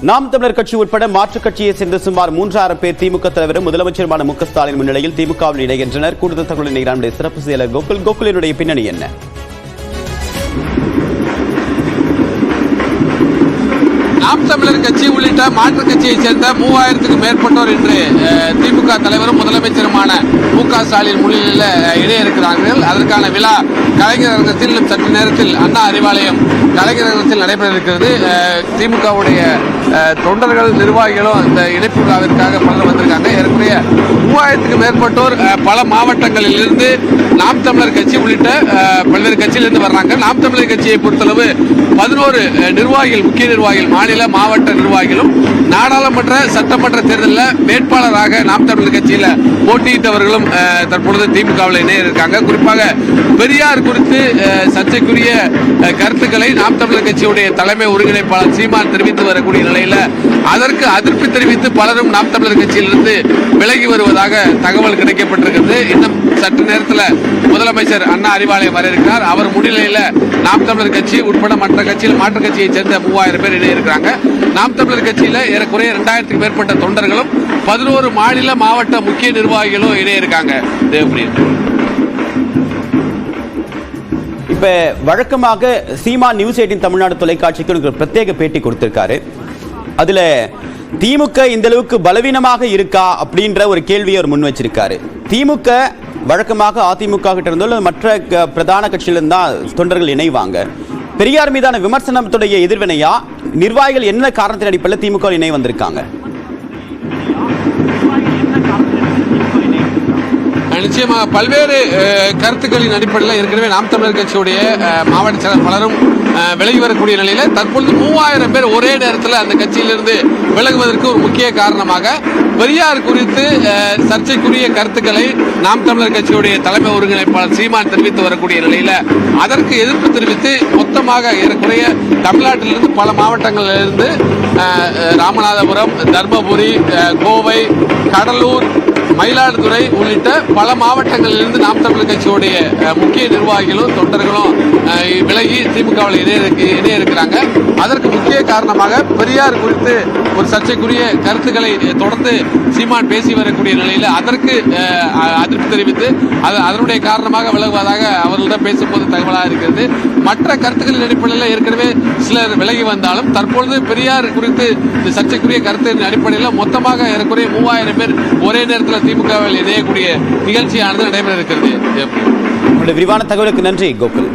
நாம் தமிழர் கட்சி உட்பட மாற்றுக் கட்சியை சேர்ந்த சுமார் மூன்றாயிரம் பேர் திமுக தலைவரும் முதலமைச்சருமான மு க ஸ்டாலின் முன்னிலையில் திமுகவில் இணைகின்றனர். கூடுதல் தகவல் நிகழ்ச்சியுடைய சிறப்பு செயலர் கோகுல். கோகுலினுடைய பின்னணி என்ன? நாம் தமிழர் கட்சி உள்ளிட்ட மாற்றுக் கட்சியைச் சேர்ந்த மூவாயிரத்துக்கும் மேற்பட்டோர் இன்று திமுக தலைவரும் முதலமைச்சருமான மு க ஸ்டாலின் முன்னிலையில் இணைய இருக்கிறார்கள் அதற்கான விழா கலைஞர் அரங்கத்தில் சற்று நேரத்தில் அண்ணா அறிவாலயம் கலைஞர் அரங்கத்தில் நடைபெற இருக்கிறது திமுகவுடைய தொண்டர்கள் நிர்வாகிகளும் இந்த இணைப்பு விழாவிற்காக பலர் வந்திருக்காங்க. ஏற்கனவே மூவாயிரத்துக்கும் மேற்பட்டோர் பல மாவட்டங்களிலிருந்து நாம் தமிழர் கட்சி உள்ளிட்ட பல்வேறு கட்சியிலிருந்து வர்றாங்க. நாம் தமிழர் கட்சியை பொறுத்தளவு பதினோரு நிர்வாகிகள் முக்கிய நிர்வாகிகள் மாநில மாவட்ட நிர்வாகிகளும் நாடாளுமன்ற சட்டமன்ற தேர்தலில் வேட்பாளராக நாம் தமிழர் கட்சியில் போட்டியிட்டவர்களும் தற்பொழுது திமுகவில் இணைய இருக்காங்க. குறிப்பாக பெரியார் குறித்து சர்ச்சைக்குரிய கருத்துக்களை நாம் தமிழர் கட்சியுடைய தலைமை ஒருங்கிணைப்பாளர் சீமான் தெரிவித்து வரக்கூடிய நிலையில் அதற்கு அதிருப்தி தெரிவித்து பலரும் நாம் தமிழர் கட்சியிலிருந்து விலகி வருவதாக தகவல் கிடைக்கப்பட்டிருக்கிறது. இன்னும் சற்று நேரத்தில் முதலமைச்சர் அண்ணா அறிவாலயம் வர இருக்கிறார். அவர் முன்னிலையில் நாம் தமிழர் கட்சி உட்பட மற்ற கட்சியில் மாற்றுக் கட்சியைச் சேர்ந்த மூவாயிரம் பேர் இணைய இருக்கிறாங்க. நாம் தமிழர் கட்சியில் ஏறக்குறைய இரண்டாயிரத்துக்கு மேற்பட்ட தொண்டர்களும் பதினோரு மாநில மாவட்ட முக்கிய நிர்வாகிகளும் இணைய இருக்காங்க. தேவப்பிரியன் இப்ப வழக்கமாக சீமா நியூஸ் எயிட்டின் தமிழ்நாடு தொலைக்காட்சிக்கு ஒரு பிரத்யேக பேட்டி கொடுத்திருக்காரு. அதுல திமுக இந்த அளவுக்கு பலவீனமாக இருக்கா அப்படின்ற ஒரு கேள்வியை அவர் முன் வச்சிருக்காரு. திமுக வழக்கமாக அதிமுக கிட்ட இருந்தோ மற்ற பிரதான கட்சியிலிருந்து தான் தொண்டர்கள் இணைவாங்க. பெரியார் மீதான விமர்சனத்துடைய எதிர்வினையா? நிர்வாகிகள் என்ன காரணத்தின் அடிப்படையில் திமுக இணை வந்திருக்காங்க? நிச்சயமாக பல்வேறு அஹ், கருத்துக்களின் அடிப்படையில் ஏற்கனவே நாம் தமிழர் கட்சியுடைய மாவட்ட செயலர் பலரும் அஹ், விலகி வரக்கூடிய நிலையில தற்பொழுது மூவாயிரம் பேர் ஒரே நேரத்தில் அந்த கட்சியிலிருந்து விலகுவதற்கு ஒரு முக்கிய காரணமாக பெரியார் குறித்து சர்ச்சைக்குரிய கருத்துக்களை நாம் தமிழர் கட்சியுடைய தலைமை ஒருங்கிணைப்பாளர் சீமான் தெரிவித்து வரக்கூடிய நிலையில அதற்கு எதிர்ப்பு தெரிவித்து மொத்தமாக ஏறக்குறைய தமிழ்நாட்டிலிருந்து பல மாவட்டங்களிலிருந்து ராமநாதபுரம் தர்மபுரி கோவை கடலூர் மயிலாடுதுறை உள்ளிட்ட பல மாவட்டங்களிலிருந்து நாம் தமிழர் கட்சியுடைய முக்கிய நிர்வாகிகளும் தொண்டர்களும் விலகி திமுகவில் இணைய இணைய இருக்கிறாங்க. அதற்கு முக்கிய காரணமாக பெரியார் குறித்து ஒரு சர்ச்சைக்குரிய கருத்துக்களை தொடர்ந்து சீமான் பேசி வரக்கூடிய நிலையில் அதற்கு அதிருப்தி தெரிவித்து அது அதனுடைய காரணமாக விலகுவதாக அவர்களிடம் பேசும்போது தகவலாக இருக்கிறது. மற்ற கருத்துக்களின் அடிப்படையில் ஏற்கனவே சிலர் விலகி வந்தாலும் தற்பொழுது பெரியார் குறித்து இந்த சர்ச்சைக்குரிய கருத்தின் அடிப்படையில் மொத்தமாக ஏறக்குறைய மூவாயிரம் பேர் ஒரே நேரத்தில் திமுகவில் இணையக்கூடிய நிகழ்ச்சியானது நடைபெற இருக்கிறது. விரிவான தகவலுக்கு நன்றி கோகுல்.